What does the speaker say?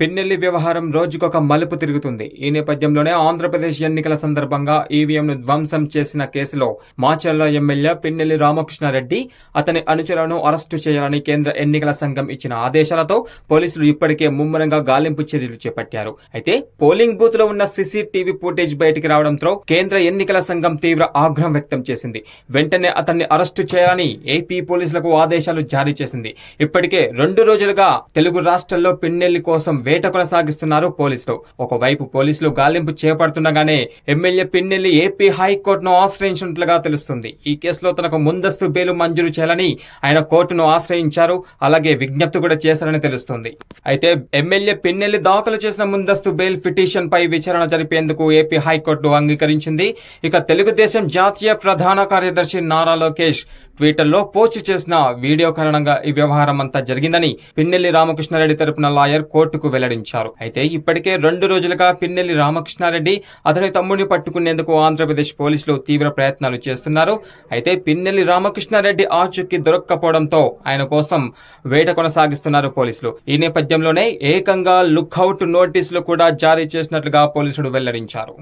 పిన్నెల్లి వ్యవహారం రోజుకొక మలుపు తిరుగుతుంది. ఈ నేపథ్యంలోనే ఆంధ్రప్రదేశ్ ఎన్నికల సందర్భంగా ఈవీఎంను ధ్వంసం చేసిన కేసులో మాచర్ల ఎమ్మెల్యే పిన్నెల్లి రామకృష్ణారెడ్డి అతని అనుచరులను అరెస్టు చేయాలని కేంద్ర ఎన్నికల సంఘం ఇచ్చిన ఆదేశాలతో పోలీసులు ఇప్పటికే ముమ్మరంగా గాలింపు చర్యలు చేపట్టారు. అయితే పోలింగ్ బూత్లో ఉన్న సీసీటీవీ ఫుటేజ్ బయటికి రావడంతో కేంద్ర ఎన్నికల సంఘం తీవ్ర ఆగ్రహం వ్యక్తం చేసింది. వెంటనే అతన్ని అరెస్టు చేయాలని ఏపీ పోలీసులకు ఆదేశాలు జారీ చేసింది. ఇప్పటికే రెండు రోజులుగా తెలుగు రాష్ట్రాల్లో పిన్నెల్లి కోసం వేట కొనసాగిస్తున్నారు పోలీసులు. ఒకవైపు పోలీసులు గాలింపు చేపడుతుండగానే ఎమ్మెల్యే పిన్నెల్లి ఏపీ హైకోర్టును ఆశ్రయించినట్లుగా తెలుస్తుంది. ఈ కేసులో తనకు ముందస్తు బెయిల్ మంజూరు చేయాలని ఆయన కోర్టును ఆశ్రయించారు. అలాగే విజ్ఞప్తి కూడా చేశారని తెలుస్తుంది. అయితే ఎమ్మెల్యే పిన్నెల్లి దాఖలు చేసిన ముందస్తు బెయిల్ పిటిషన్ పై విచారణ జరిపేందుకు ఏపీ హైకోర్టు అంగీకరించింది. ఇక తెలుగుదేశం జాతీయ ప్రధాన కార్యదర్శి నారా లోకేష్ ట్విట్టర్లో పోస్ట్ చేసిన వీడియో కారణంగా ఈ వ్యవహారం అంతా జరిగిందని పిన్నెల్లి రామకృష్ణారెడ్డి తరపున లాయర్ కోర్టుకు వెల్లడించారు. అయితే ఇప్పటికే రెండు రోజులుగా పిన్నెల్లి రామకృష్ణారెడ్డి అతని తమ్ముడిని పట్టుకునేందుకు ఆంధ్రప్రదేశ్ పోలీసులు తీవ్ర ప్రయత్నాలు చేస్తున్నారు. అయితే పిన్నెల్లి రామకృష్ణారెడ్డి ఆచూకీ దొరక్కపోవడంతో ఆయన కోసం వేట కొనసాగిస్తున్నారు పోలీసులు. ఈ నేపథ్యంలోనే ఏకంగా లుక్అవుట్ నోటీసులు కూడా జారీ చేసినట్లుగా పోలీసులు వెల్లడించారు.